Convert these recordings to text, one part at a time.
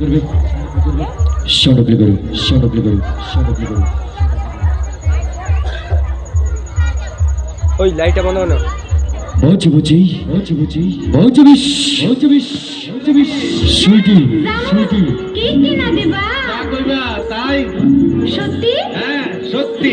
Shut up, Liberty. Shut up, Liberty. ওই লাইটটা বন্ধ না বলছি বুঝি বলছি বুঝি বলছি বিশ বলছি বিশ বলছি বিশ সুইটি সুইটি কি কি না দেবা তা কইবা তাই সত্যি হ্যাঁ সত্যি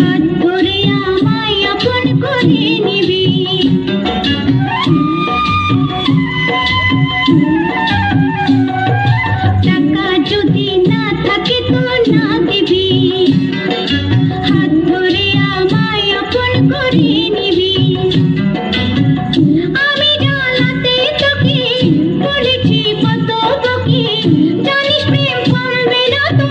হাত ধরে আমায় আপন করে নিবি। টাকা যদি না থাকে তো না দিবি। হাত ধরে আমায় আপন করে নিবি। আমি ডালাতে তোকে বলেছি কত বকে। জানিস প্রেম কমবে না তো?